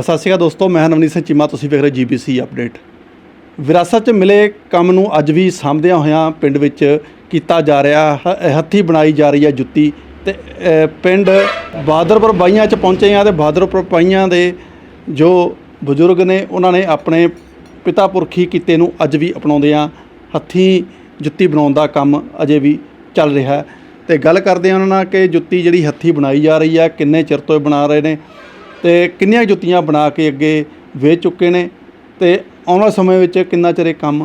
ਸਤਿ ਸ਼੍ਰੀ ਅਕਾਲ ਦੋਸਤੋ, ਮੈਂ ਨਵਨੀਤ ਸਿੰਘ ਚੀਮਾ, ਤੁਸੀਂ ਵੇਖ ਰਹੇ ਜੀਬੀਸੀ ਅਪਡੇਟ। ਵਿਰਾਸਤ 'ਚ ਮਿਲੇ ਕੰਮ ਨੂੰ ਅੱਜ ਵੀ ਸਾਂਭਦਿਆਂ ਹੋਇਆਂ ਪਿੰਡ ਵਿੱਚ ਕੀਤਾ ਜਾ ਰਿਹਾ, ਹ- ਹੱਥੀਂ ਬਣਾਈ ਜਾ ਰਹੀ ਹੈ ਜੁੱਤੀ ਤੇ ਪਿੰਡ ਬਹਾਦਰਪੁਰ ਬਾਈਆਂ 'ਚ ਪਹੁੰਚੇ ਹਾਂ ਤੇ ਬਹਾਦਰਪੁਰ ਬਾਈਆਂ ਦੇ ਜੋ ਬਜ਼ੁਰਗ ਨੇ, ਉਹਨਾਂ ਨੇ ਆਪਣੇ ਪਿਤਾ ਪੁਰਖੀ ਕਿੱਤੇ ਨੂੰ ਅੱਜ ਵੀ ਅਪਣਾਉਂਦੇ ਆ ਹੱਥੀਂ ਜੁੱਤੀ ਬਣਾਉਣ ਦਾ ਕੰਮ ਅਜੇ ਵੀ ਚੱਲ ਰਿਹਾ ਹੈ। ਤੇ ਗੱਲ ਕਰਦੇ ਹਾਂ ਉਹਨਾਂ ਨਾਲ ਕਿ ਜੁੱਤੀ ਜਿਹੜੀ ਹੱਥੀਂ ਬਣਾਈ ਜਾ ਰਹੀ ਹੈ, ਕਿੰਨੇ ਚਿਰ ਤੋਂ ਬਣਾ ਰਹੇ ਨੇ ਤੇ ਕਿੰਨੀਆਂ ਜੁੱਤੀਆਂ ਬਣਾ ਕੇ ਅੱਗੇ ਵੇਚ ਚੁੱਕੇ ਨੇ ਤੇ ਆਉਣ ਵਾਲੇ ਸਮੇਂ ਵਿੱਚ ਕਿੰਨਾ ਚਿਰ ਇਹ ਕੰਮ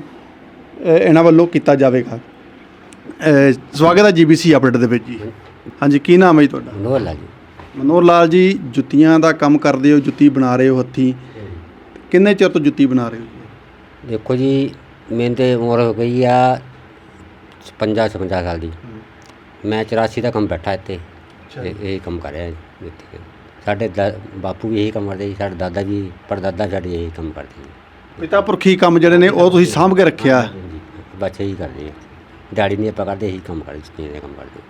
ਇਹਨਾਂ ਵੱਲੋਂ ਕੀਤਾ ਜਾਵੇਗਾ? ਸਵਾਗਤ ਹੈ ਜੀਬੀਸੀ ਅਪਡੇਟ ਦੇ ਵਿੱਚ ਜੀ। ਹਾਂਜੀ ਕੀ ਨਾਮ ਹੈ ਜੀ ਤੁਹਾਡਾ? ਮਨੋਹਰ ਲਾਲ ਜੀ। ਮਨੋਹਰ ਲਾਲ ਜੀ ਜੁੱਤੀਆਂ ਦਾ ਕੰਮ ਕਰਦੇ ਹੋ ਜੁੱਤੀ ਬਣਾ ਰਹੇ ਹੋ ਹੱਥੀਂ। ਕਿੰਨੇ ਚਿਰ ਤੋਂ ਜੁੱਤੀ ਬਣਾ ਰਹੇ ਹੋ ਦੇਖੋ ਜੀ ਮੈਨੂੰ ਤੇ ਉਮਰ ਹੋ ਗਈ ਆ 50 56 ਸਾਲ ਦੀ। ਮੈਂ 84 ਦਾ ਕੰਮ ਬੈਠਾ ਇੱਥੇ। ਇਹ ਕੰਮ ਕਰ ਰਿਹਾ ਜੀ ਇੱਥੇ। ਸਾਡੇ ਦਾ- ਬਾਪੂ ਵੀ ਇਹੀ ਕੰਮ ਕਰਦੇ ਸੀ ਸਾਡੇ ਦਾਦਾ ਵੀ ਪੜਦਾਦਾ ਸਾਡੇ ਇਹੀ ਕੰਮ ਕਰਦੇ ਸੀ। ਪਿਤਾ ਪੁਰਖੀ ਕੰਮ ਜਿਹੜੇ ਨੇ ਉਹ ਤੁਸੀਂ ਸਾਂਭ ਕੇ ਰੱਖਿਆ। ਹਾਂਜੀ ਬੱਚੇ ਹੀ ਕਰਦੇ ਆ। ਡੈਡੀ ਨਹੀਂ ਆਪਾਂ ਕਰਦੇ ਇਹੀ ਕੰਮ ਕਰਦੇ ਸੀ ਇਹ ਕੰਮ ਕਰਦੇ।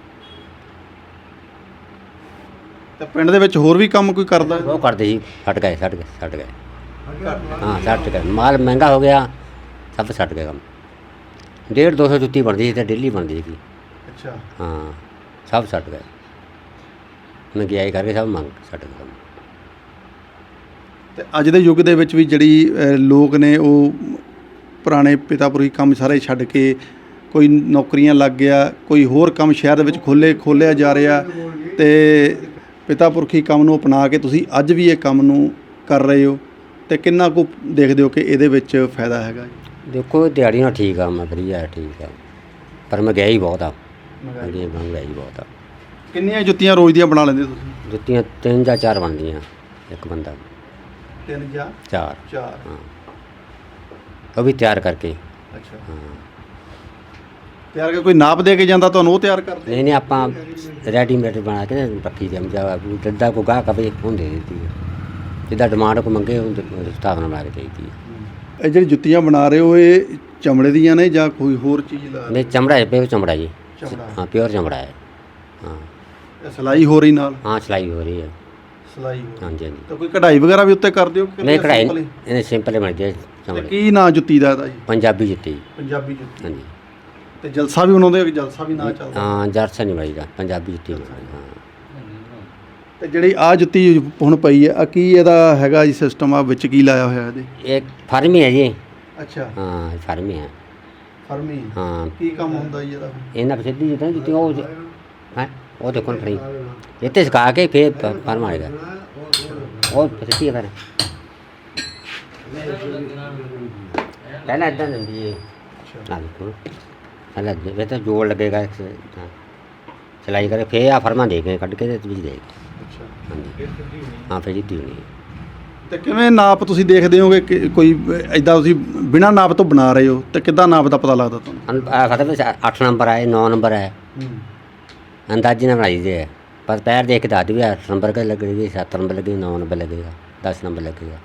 ਤੇ ਪਿੰਡ ਦੇ ਵਿੱਚ ਹੋਰ ਵੀ ਕੰਮ ਕੋਈ ਕਰਦਾ? ਉਹ ਕਰਦੇ ਸੀ ਛੱਡ ਗਏ ਛੱਡ ਗਏ ਛੱਡ ਗਏ। ਹਾਂ ਛੱਡ ਗਏ। ਮਾਲ ਮਹਿੰਗਾ ਹੋ ਗਿਆ ਸਭ ਛੱਡ ਗਏ ਕੰਮ। ਡੇਢ ਦੋ ਸੌ ਜੁੱਤੀ ਬਣਦੀ ਸੀ ਤੇ ਡੇਲੀ ਬਣਦੀ ਸੀ। ਅੱਛਾ। ਹਾਂ ਸਭ ਛੱਡ ਗਏ। ਮਹਿੰਗਾਈ ਕਰਕੇ ਸਭ ਮੰਗ ਗਏ ਕੰਮ। ਤੇ ਅੱਜ ਦੇ ਯੁੱਗ ਦੇ ਵਿੱਚ ਵੀ ਜਿਹੜੀ ਅ, ਲੋਕ ਨੇ ਉਹ ਪੁਰਾਣੇ ਪਿਤਾ ਪੁਰਖੀ ਕੰਮ ਸਾਰੇ ਛੱਡ ਕੇ ਕੋਈ ਨੌਕਰੀਆਂ ਲੱਗ ਗਿਆ ਕੋਈ ਹੋਰ ਕੰਮ ਸ਼ਹਿਰ ਦੇ ਵਿੱਚ ਖੋਲੇ ਖੋਲਿਆ ਜਾ ਰਿਹਾ ਤੇ ਪਿਤਾ ਪੁਰਖੀ ਕੰਮ ਨੂੰ ਅਪਣਾ ਕੇ ਤੁਸੀਂ ਅੱਜ ਵੀ ਇਹ ਕੰਮ ਨੂੰ ਕਰ ਰਹੇ ਹੋ ਤੇ ਕਿੰਨਾ ਕੁ ਦੇਖਦੇ ਹੋ ਕਿ ਇਹਦੇ ਵਿੱਚ ਫਾਇਦਾ ਹੈਗਾ ਜੀ? ਦੇਖੋ ਦਿਹਾੜੀ ਨਾਲ ਠੀਕ ਆ ਮੈਂ ਵਧੀਆ ਠੀਕ ਆ। ਪਰ ਮਹਿੰਗਾਈ ਬਹੁਤ ਆ। ਮਹਿੰਗਾਈ ਮਹਿੰਗਾਈ ਬਹੁਤ ਆ। ਕਿੰਨੀਆਂ ਜੁੱਤੀਆਂ ਰੋਜ਼ ਦੀਆਂ ਬਣਾ ਲੈਂਦੇ ਤੁਸੀਂ? ਜੁੱਤੀਆਂ ਤਿੰਨ ਜਾਂ ਚਾਰ ਬਣਦੀਆਂ ਇੱਕ ਬੰਦਾ। ਤਿੰਨ ਜਾਂ ਚਾਰ। ਚਾਰ। ਹਾਂ। ਉਹ ਵੀ ਤਿਆਰ ਕਰਕੇ। ਅੱਛਾ। ਹਾਂ। ਤਿਆਰ ਕੇ ਕੋਈ ਨਾਪ ਦੇ ਕੇ ਜਾਂਦਾ ਤੁਹਾਨੂੰ ਉਹ ਤਿਆਰ ਕਰਦੇ? ਨਹੀਂ ਨਹੀਂ ਆਪਾਂ ਰੈਡੀਮੇਡ ਬਣਾ ਕੇ ਨਾ ਰੱਖੀ ਦੇ ਜਾ ਜਿੱਦਾਂ ਕੋ ਗਾਹਕ ਆਵੇ ਹੁੰਦੇ ਦਿੱਤੀ ਹੈ ਜਿੱਦਾਂ ਡਿਮਾਂਡ ਕੋ ਮੰਗੇ ਉਹ ਹਿਸਾਬ ਨਾਲ ਬਣਾ ਕੇ ਦੇਈਦੀ ਹੈ। ਇਹ ਜਿਹੜੀ ਜੁੱਤੀਆਂ ਬਣਾ ਰਹੇ ਹੋ ਇਹ ਚਮੜੇ ਦੀਆਂ ਨੇ ਜਾਂ ਕੋਈ ਹੋਰ ਚੀਜ਼ ਲਾ ਨਹੀਂ ਚਮੜਾ ਹੈ ਪਿਓਰ ਚਮੜਾ ਜੀ। ਚਮੜਾ। ਹਾਂ ਪਿਓਰ ਚਮੜਾ ਹੈ। ਹਾਂ। ਇਹ ਸਿਲਾਈ ਹੋ ਰਹੀ ਨਾਲ? ਹਾਂ ਸਿਲਾਈ ਹੋ ਰਹੀ ਹੈ। ਸਿਲਾਈ ਹੋ ਹਾਂਜੀ ਹਾਂਜੀ। ਤਾਂ ਕੋਈ ਕਢਾਈ ਵਗੈਰਾ ਵੀ ਉੱਤੇ ਕਰਦੇ ਹੋ ਕਿ ਨਹੀਂ ਕਢਾਈ simple ਹੀ? ਇਹਨੇ ਸਿੰਪਲ ਹੀ ਬਣ ਜਾਏ ਤੇ ਚਮੜੇ। ਕੀ ਨਾਂ ਜੁੱਤੀ ਦਾ ਇਹਦਾ ਜੀ? ਪੰਜਾਬੀ ਜੁੱਤੀ। ਪੰਜਾਬੀ ਜੁੱਤੀ। ਹਾਂਜੀ। ਤੇ ਜਲਸਾ ਵੀ ਬਣਾਉਂਦੇ ਹੋ ਕਿ ਜਲਸਾ ਵੀ ਨਾ ਚੱਲਦਾ? ਹਾਂ ਜਰਸਾ ਨਹੀਂ ਬਣੀਦਾ ਪੰਜਾਬੀ ਜੁੱਤੀ ਬਣਾਈ, ਹਾਂ। ਤੇ ਜਿਹੜੀ ਆ ਜੁੱਤੀ ਹੁਣ ਪਈ ਹੈ ਆ ਕੀ ਇਹਦਾ ਹੈਗਾ ਜੀ ਸਿਸਟਮ ਆ ਵਿੱਚ ਕੀ ਲਾਇਆ ਹੋਇਆ ਇਹਦੇ? ਇਹ ਫਰਮੀ ਹੈ ਜੀ। ਅੱਛਾ। ਹਾਂ ਫਰਮੀ ਹੈ ਫਰਮੀ ਹਾਂ ਕੀ ਕੰਮ ਹੁੰਦਾ ਜੀ ਇਹਦਾ? ਇਹਨਾਂ ਸਿੱਧੀ ਜਿੱਦਾਂ ਜੁੱਤੀ ਉਹ ਹੈ? ਉਹ ਦੇਖੋ ਨਾ ਫੜੀ। ਇੱਥੇ ਸੁਕਾ ਕੇ ਫੇਰ ਫਰਮ ਆਏਗਾ ਉਹ ਸਿੱਧੀ ਹੈ ਫਿਰ ਪਹਿਲਾਂ ਇਦਾਂ ਦਿੰਦੀ ਹੈ ਨਾ ਦੇਖੋ। ਪਹਿਲਾਂ ਤਾਂ ਜੋੜ ਲੱਗੇਗਾ। ਸਿਲਾਈ ਕਰੇ ਫੇਰ ਆ ਫਰਮਾ ਦੇ ਕੇ ਕੱਢ ਕੇ ਤੇ ਵਿੱਚ ਦੇ ਹਾਂਜੀ। ਹਾਂ। ਫੇਰ ਜਿੱਦੀ ਹੋਣੀ ਤੇ ਕਿਵੇਂ ਨਾਪ ਤੁਸੀਂ ਦੇਖਦੇ ਹੋਗੇ ਕਿ ਕੋਈ ਐਦਾਂ ਤੁਸੀਂ ਬਿਨਾਂ ਨਾਪ ਤੋਂ ਬਣਾ ਰਹੇ ਹੋ? ਤੇ ਕਿੱਦਾਂ ਨਾਪ ਦਾ ਪਤਾ ਲੱਗਦਾ ਤੁਹਾਨੂੰ? ਖਤਮ 8 ਨੰਬਰ ਆਏ 9 ਨੰਬਰ ਆਏ। ਅੰਦਾਜ਼ੇ ਨਾਲ ਬਣਾਈ ਦੇ ਹੈ ਪਰ ਪੈਰ ਦੇਖ ਕੇ ਦੱਸ ਵੀ 8 ਨੰਬਰ ਕੇ ਲੱਗੇਗੀ 7 ਨੰਬਰ ਲੱਗੇਗੀ 9 ਨੰਬਰ ਲੱਗੇਗਾ 10 ਨੰਬਰ ਲੱਗੇਗਾ।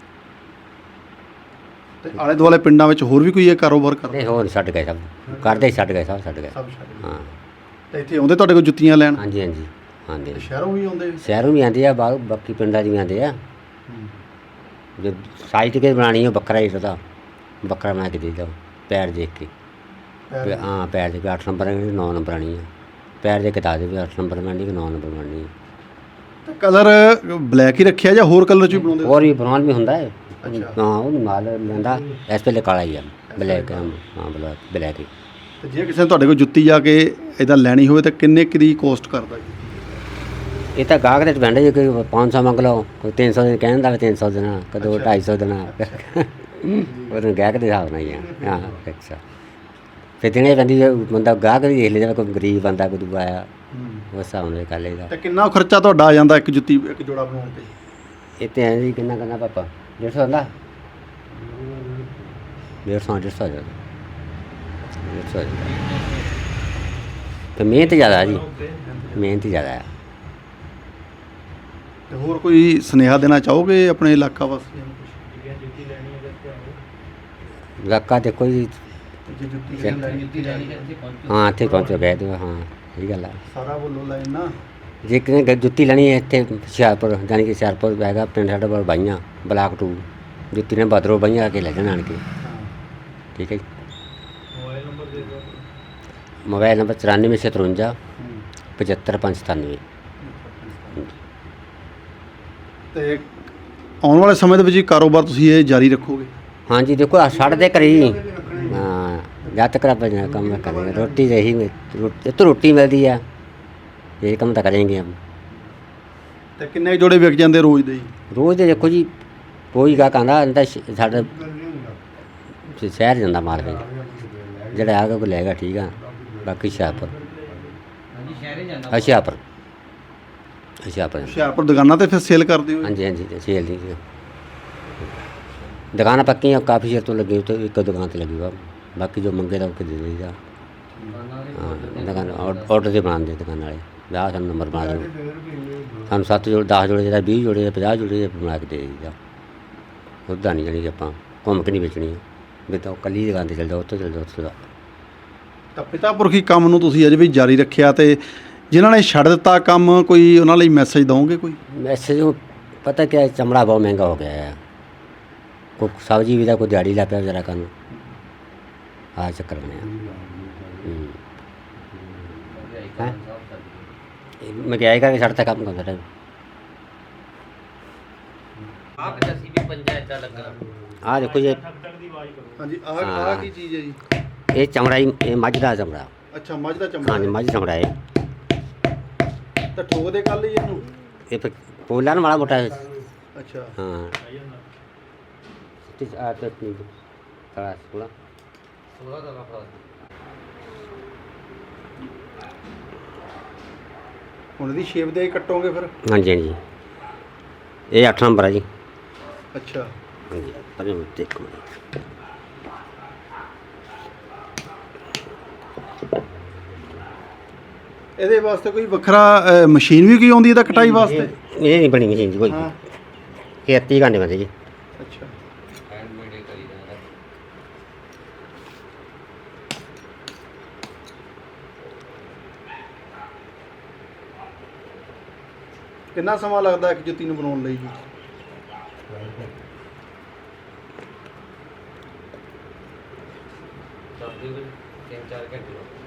ਤੇ ਆਲੇ ਦੁਆਲੇ ਪਿੰਡਾਂ ਵਿੱਚ ਹੋਰ ਵੀ ਕੋਈ ਇਹ ਕਾਰੋਬਾਰ ਕਰਦਾ ਨਹੀਂ ਹੋਰ ਛੱਡ ਗਏ ਸਭ। ਕਰਦੇ ਹੀ ਛੱਡ ਗਏ ਸਭ ਛੱਡ ਗਏ। ਸਭ ਛੱਡ ਹਾਂ। ਤੇ ਇੱਥੇ ਆਉਂਦੇ ਤੁਹਾਡੇ ਕੋਲ ਜੁੱਤੀਆਂ ਲੈਣ? ਹਾਂਜੀ ਹਾਂਜੀ। ਤੇ ਸ਼ਹਿਰੋਂ ਵੀ ਆਉਂਦੇ? ਸ਼ਹਿਰੋਂ ਵੀ ਆਉਂਦੇ ਆ ਬਾ- ਬਾਕੀ ਪਿੰਡਾਂ 'ਚ ਵੀ ਆਉਂਦੇ ਆ। ਜੇ ਸਾਈਜ਼ ਕੇ ਬਣਾਣੀ ਉਹ ਬੱਕਰਾ ਹੀ ਉਹਦਾ। ਬੱਕਰਾ ਬਣਾ ਕੇ ਦੇ ਦਿਓ ਪੈਰ ਦੇਖ ਕੇ। ਹਾਂ ਪੈਰ ਦੇ 8 ਨੰਬਰ ਆਣੀ 9 ਨੰਬਰ ਆਣੀ ਆ। ਪੈਰ ਦੇ ਕੇ ਦੱਸ ਦੇ ਵੀ 8 ਨੰਬਰ ਬਣਨੀ ਕਿ 9 ਨੰਬਰ ਬਣਨੀ ਹੈ ਕਲਰ ਬਲੈਕ ਹੀ ਰੱਖਿਆ ਜਾਂ ਹੋਰ ਕਲਰ ਚ ਵੀ ਬਣਾਉਂਦੇ ਹੋ? ਹੋਰ ਵੀ ਬ੍ਰਾਊਨ ਵੀ ਹੁੰਦਾ ਹੈ। ਅੱਛਾ। ਹਾਂ ਉਹ ਨੀ ਮਾਲ ਲੈਂਦਾ। ਇਸ ਵੇਲੇ ਕਾਲਾ ਹੀ ਆ ਬਲੈਕ ਹਾਂ ਬਲੈਕ ਬਲੈਕ ਹੀ। ਤੇ ਜੇ ਕਿਸੇ ਨੇ ਤੁਹਾਡੇ ਕੋਲ ਜੁੱਤੀ ਜਾ ਕੇ ਇਹਦਾ ਲੈਣੀ ਹੋਵੇ ਤਾਂ ਕਿੰਨੇ ਕੁ ਦੀ ਕੋਸਟ ਕਰਦਾ ਜੀ? ਇਹ ਤਾਂ ਗਾਹਕ ਦੇ ਡਿਪੈਂਡ ਹੈ ਜੇ ਕੋਈ 500 ਮੰਗ ਲਓ ਕੋਈ 300 ਦੇ ਕਹਿੰਦਾ ਵੀ 300 ਦੇਣਾ ਕਦੋਂ 250 ਦੇਣਾ। ਉਹਨੂੰ ਗਾਹਕ ਦੇ ਹਿਸਾਬ ਨਾਲ ਹੀ ਆ। ਹਾਂ ਅੱਛਾ। ਫਿਰ ਪੈਂਦੀ ਜੇ ਬੰਦਾ ਗਾਹਕ ਵੀ ਦੇਖ ਲੈਂਦਾ ਕੋਈ ਗਰੀਬ ਬੰਦਾ ਕੋਈ ਦੂਆ ਆਇਆ ਉਸ ਹਿਸਾਬ ਨਾਲ ਕਰ ਲਏਗਾ ਤੇ ਕਿੰਨਾ ਖਰਚਾ ਤੁਹਾਡਾ ਆ ਜਾਂਦਾ ਇੱਕ ਜੁੱਤੀ ਇੱਕ ਜੋੜਾ ਬਣਾਉਣ ਤੇ? ਇਹ ਤੇ ਐਂ ਜੀ ਕਿੰਨਾ ਕਰਨਾ ਪਾਪਾ? 150 ਹੁੰਦਾ 150 150 ਜਾ 150 ਤੇ ਮਿਹਨਤ ਜ਼ਿਆਦਾ ਹੈ ਜੀ। ਮਿਹਨਤ ਜ਼ਿਆਦਾ ਹੈ ਤੇ ਹੋਰ ਕੋਈ ਸੁਨੇਹਾ ਦੇਣਾ ਚਾਹੋਗੇ ਆਪਣੇ ਇਲਾਕਾ ਵਾਸੀਆਂ ਨੂੰ ਇਲਾਕਾ ਦੇਖੋ ਜੀ ਜੇ ਜੁੱਤੀ ਹਾਂ ਇੱਥੇ ਪਹੁੰਚੋ ਗਏ ਤੇ ਹਾਂ ਇਹ ਗੱਲ ਆ। ਸਾਰਾ ਬੋਲੋ ਲੈਣ ਨਾ। ਜੇ ਕਿਨੇ ਗ- ਜੁੱਤੀ ਲੈਣੀ ਹੈ ਇੱਥੇ ਹੁਸ਼ਿਆਰਪੁਰ ਜਾਣੀ ਕਿ ਹੁਸ਼ਿਆਰਪੁਰ ਹੈਗਾ ਪਿੰਡ ਸਾਡਾ ਬਲ ਬਾਈਆਂ ਬਲਾਕ 2 ਜੁੱਤੀ ਨੇ ਬਦਰੋ ਬਾਈਆਂ ਆ ਕੇ ਲੈ ਜਾਣ ਆਣ ਕੇ। ਠੀਕ ਹੈ ਜੀ। ਮੋਬਾਈਲ ਨੰਬਰ 9457 75597 ਤੇ ਆਉਣ ਵਾਲੇ ਸਮੇਂ ਦੇ ਵਿੱਚ ਇਹ ਕਾਰੋਬਾਰ ਤੁਸੀਂ ਇਹ ਜਾਰੀ ਰੱਖੋਗੇ? ਹਾਂਜੀ ਦੇਖੋ ਆ ਸਾਡੇ ਦੇ ਹਾਂ। ਜਦ ਤੱਕ ਜਿਹੜਾ ਕੰਮ ਕਰਾਂਗੇ ਰੋਟੀ ਤੇ ਹੀ ਰੋਟੀ ਇੱਥੋਂ ਰੋਟੀ ਮਿਲਦੀ ਆ ਇਹ ਕੰਮ ਤਾਂ ਕਰਾਂਗੇ ਹਮ ਤੇ ਕਿੰਨੇ ਜੋੜੇ ਵਿਕ ਜਾਂਦੇ ਰੋਜ਼ ਦੇ ਜੀ ਰੋਜ਼ ਦੇ ਦੇਖੋ ਜੀ ਕੋਈ ਗਾ ਕਹਿੰਦਾ ਅੰਦਾ ਸਾਡੇ ਸ਼ਹਿਰ ਜਾਂਦਾ ਮਾਰ ਕੇ ਜਿਹੜਾ ਆਗਾ ਕੋ ਲੈਗਾ ਠੀਕ ਆ। ਬਾਕੀ ਸ਼ਾਹਪੁਰ ਅਸ਼ਿਆਪੁਰ ਅਸ਼ਿਆਪੁਰ ਹੁਸ਼ਿਆਰਪੁਰ। ਦੁਕਾਨਾਂ ਤੇ ਫਿਰ ਸੇਲ ਕਰਦੇ ਹੋ ਹਾਂਜੀ ਹਾਂਜੀ ਸੇਲ ਦੀ। ਦੁਕਾਨਾਂ ਪੱਕੀਆਂ ਕਾਫੀ ਚਿਰ ਤੋਂ ਲੱਗੀ ਤੇ ਇੱਕ ਦੁਕਾਨ ਤੇ ਲੱਗੀ ਵਾ ਬਾਕੀ ਜੋ ਮੰਗੇ ਦਾ ਉਹ ਕਿ ਦੇ ਦੇਈਦਾ ਹਾਂ ਦੁਕਾਨ ਆਰਡਰ ਤੇ ਬਣਾਉਂਦੇ ਦੁਕਾਨ ਵਾਲੇ। ਵਿਆਹ ਸਾਨੂੰ ਨੰਬਰ ਬਣਾ ਦਿਓ। ਸਾਨੂੰ 7 ਜੋੜੇ 10 ਜੋੜੇ ਜਿਹੜਾ 20 ਜੋੜੇ 50 ਜੋੜੇ ਬਣਾ ਕੇ ਦੇ ਦੇਈਦਾ ਉਹਦਾ ਨਹੀਂ ਜਾਣੀ ਕਿ ਆਪਾਂ ਘੁੰਮ ਕੇ ਨਹੀਂ ਵੇਚਣੀ। ਵੀ ਤਾਂ ਕੱਲੀ ਦੁਕਾਨ ਤੇ ਚੱਲ ਜਾਓ ਉੱਥੇ ਚੱਲ ਜਾਓ ਉੱਥੇ ਜਾਓ। ਤਾਂ ਪਿਤਾ ਪੁਰਖੀ ਕੰਮ ਨੂੰ ਤੁਸੀਂ ਅਜੇ ਵੀ ਜਾਰੀ ਰੱਖਿਆ ਤੇ ਜਿਨ੍ਹਾਂ ਨੇ ਛੱਡ ਦਿੱਤਾ ਕੰਮ ਕੋਈ ਉਹਨਾਂ ਲਈ ਮੈਸੇਜ ਦਵੋਗੇ ਕੋਈ? ਵੈਸੇ ਜੋ ਪਤਾ ਹੈ, ਚਮੜਾ ਬਹੁਤ ਮਹਿੰਗਾ ਹੋ ਗਿਆ ਹੈ ਕੋ ਸਬਜ਼ੀ ਵੀ ਦਾ ਕੋਈ ਦਿਹਾੜੀ ਲਾ ਪਿਆ ਜਰਾ ਕਰਨ। ਆ ਚੱਕਰ ਨੇ ਹਾਂ ਮਹਿੰਗਾਈ ਕਰਕੇ ਛੱਡਤਾ ਕੰਮ ਕਰਦਾ ਰਹੇ ਆਪ ਆ ਦੇਖੋ ਜੀ ਹਾਂਜੀ ਆਹ ਆਹ ਕੀ ਚੀਜ਼ ਹੈ ਜੀ? ਇਹ ਚਮੜਾ ਜੀ ਇਹ ਮੱਝ ਦਾ ਚਮੜਾ। ਅੱਛਾ ਮੱਝ ਦਾ ਚਮੜਾ ਹਾਂਜੀ ਮੱਝ ਚਮੜਾ ਹੈ ਤਾਂ ਠੋਕ ਦੇ ਕੱਲ ਹੀ ਇਹਨੂੰ? ਇਹ ਫਿਰ ਪੋਲਾਂ ਵਾਲਾ ਮੋਟਾ। ਹੈ ਅੱਛਾ। ਹਾਂ। ਤੇ ਆ ਤਸਨੀ ਕਲਾਸ ਕੋਲਾ 16 ਦੀ ਸ਼ੇਪ ਦੇ ਕੱਟੋਗੇ ਫਿਰ? ਹਾਂਜੀ ਹਾਂਜੀ। ਇਹ 8 ਨੰਬਰ ਆ ਜੀ। ਅੱਛਾ। ਹਾਂਜੀ ਪਰੇ ਨੂੰ ਦੇਖੋ ਇਹਦੇ ਵਾਸਤੇ ਕੋਈ ਵੱਖਰਾ ਮਸ਼ੀਨ ਵੀ ਕੋਈ ਆਉਂਦੀ ਇਹਦਾ ਕਟਾਈ ਵਾਸਤੇ? ਇਹ ਨਹੀਂ ਬਣੀ ਮਸ਼ੀਨ ਜੀ ਕੋਈ। ਹਾਂ। ਇਹ 30 ਘੰਟੇ ਬੰਦੇ ਜੀ। ਕਿੰਨਾ ਸਮਾਂ ਲੱਗਦਾ ਇੱਕ ਜੁੱਤੀ ਨੂੰ ਬਣਾਉਣ ਲਈ ਜੀ? ਤਕਰੀਬਨ 3-4 ਘੰਟੇ ਲੱਗਦੇ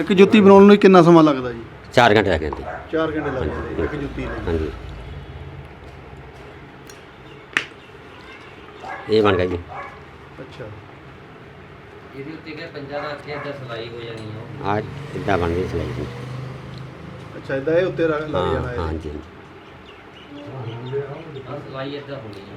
ਇੱਕ ਜੁੱਤੀ ਬਣਾਉਣ ਨੂੰ ਕਿੰਨਾ ਸਮਾਂ ਲੱਗਦਾ ਜੀ? 4 ਘੰਟੇ ਲੱਗ ਜਾਂਦੇ। 4 ਘੰਟੇ ਲੱਗ ਜਾਂਦੇ ਇੱਕ ਜੁੱਤੀ ਲਈ। ਹਾਂਜੀ। ਇਹ ਬਣ ਗਿਆ ਜੀ। ਅੱਛਾ। ਇਹਦੇ ਉੱਤੇ ਕਿ ਪੰਜਾ ਦਾ ਅੱਖੇ ਦਾ ਸਲਾਈ ਹੋ ਜਾਣੀ ਹੈ ਆ ਇੱਦਾਂ ਬਣ ਗਈ ਸਲਾਈ ਜੀ। ਅੱਛਾ ਇਦਾਂ ਇਹ ਉੱਤੇ ਰ- ਲੱਗ ਹਾਂ ਜਾਣਾ ਹੈ ਹਾਂਜੀ ਹਾਂਜੀ ਸਲਾਈ ਇੱਦਾਂ ਹੋਣੀ ਹੈ